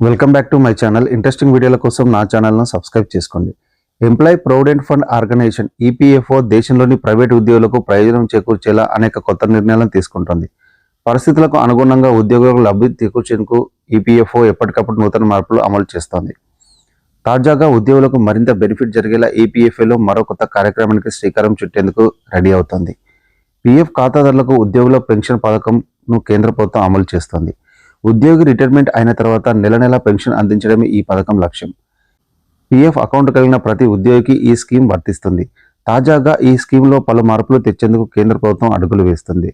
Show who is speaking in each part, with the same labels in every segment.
Speaker 1: Welcome back to my channel interesting వీడియోల కోసం నా ఛానల్ను సబ్స్క్రైబ్ చేసుకోండి. Employ provident fund organisation EPFO దేశంలోని ప్రైవేట్ ఉద్యోగులకు ప్రయోజనం చేకూర్చేలా అనేక కొత్త నిర్ణయాలను తీసుకుంటుంది. పరిస్థితులకు అనుగుణంగా ఉద్యోగులకు లబ్ధి చేకూర్చేందుకు ఈపీఎఫ్ఓ ఎప్పటికప్పుడు నూతన మార్పులు అమలు చేస్తోంది. తాజాగా ఉద్యోగులకు మరింత బెనిఫిట్ జరిగేలా ఈపీఎఫ్ఏలో మరో కొత్త కార్యక్రమానికి శ్రీకారం చుట్టేందుకు రెడీ అవుతోంది. పీఎఫ్ ఖాతాదారులకు ఉద్యోగుల పెన్షన్ పథకంను కేంద్ర ప్రభుత్వం అమలు చేస్తోంది. ఉద్యోగి రిటైర్మెంట్ అయిన తర్వాత నెల నెల పెన్షన్ అందించడమే ఈ పథకం లక్ష్యం. పీఎఫ్ అకౌంట్ కలిగిన ప్రతి ఉద్యోగికి ఈ స్కీమ్ వర్తిస్తుంది. తాజాగా ఈ స్కీమ్లో పలు మార్పులు తెచ్చేందుకు కేంద్ర ప్రభుత్వం అడుగులు వేస్తుంది.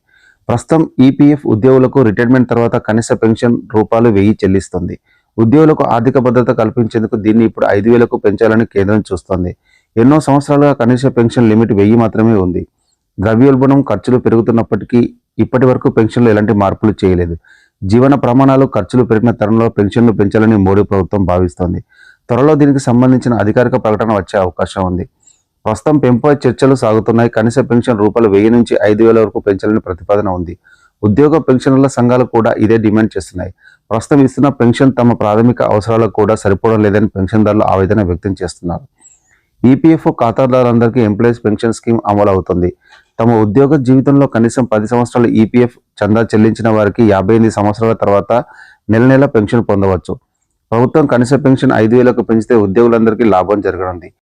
Speaker 1: ప్రస్తుతం ఈపీఎఫ్ ఉద్యోగులకు రిటైర్మెంట్ తర్వాత కనీస పెన్షన్ రూపాయలు వెయ్యి చెల్లిస్తుంది. ఉద్యోగులకు ఆర్థిక భద్రత కల్పించేందుకు దీన్ని ఇప్పుడు ఐదు వేలకు పెంచాలని కేంద్రం చూస్తోంది. ఎన్నో సంవత్సరాలుగా కనీస పెన్షన్ లిమిట్ వెయ్యి మాత్రమే ఉంది. ద్రవ్యోల్బణం ఖర్చులు పెరుగుతున్నప్పటికీ ఇప్పటి వరకు పెన్షన్లు ఎలాంటి మార్పులు చేయలేదు. జీవన ప్రమాణాలు ఖర్చులు పెరిగిన తరుణంలో పెన్షన్లు పెంచాలని మోడీ ప్రభుత్వం భావిస్తోంది. త్వరలో దీనికి సంబంధించిన అధికారిక ప్రకటన వచ్చే అవకాశం ఉంది. ప్రస్తుతం పెంపై చర్చలు సాగుతున్నాయి. కనీస పెన్షన్ రూపాయలు వెయ్యి నుంచి ఐదు వేల వరకు పెంచాలని ప్రతిపాదన ఉంది. ఉద్యోగ పెన్షన్ల సంఘాలు కూడా ఇదే డిమాండ్ చేస్తున్నాయి. ప్రస్తుతం ఇస్తున్న పెన్షన్ తమ ప్రాథమిక అవసరాలకు కూడా సరిపోవడం లేదని పెన్షన్దారులు ఆవేదన వ్యక్తం చేస్తున్నారు. ఈపీఎఫ్ఓ ఖాతాదారులందరికీ ఎంప్లాయీస్ పెన్షన్ స్కీమ్ అమలు అవుతుంది. తమ ఉద్యోగ జీవితంలో కనీసం పది సంవత్సరాలు ఈపీఎఫ్ చందా చెల్లించిన వారికి యాభై ఎనిమిది సంవత్సరాల తర్వాత నెల నెల పెన్షన్ పొందవచ్చు. ప్రభుత్వం కనీస పెన్షన్ ఐదు వేలకు పెంచితే ఉద్యోగులందరికీ లాభం జరగనుంది.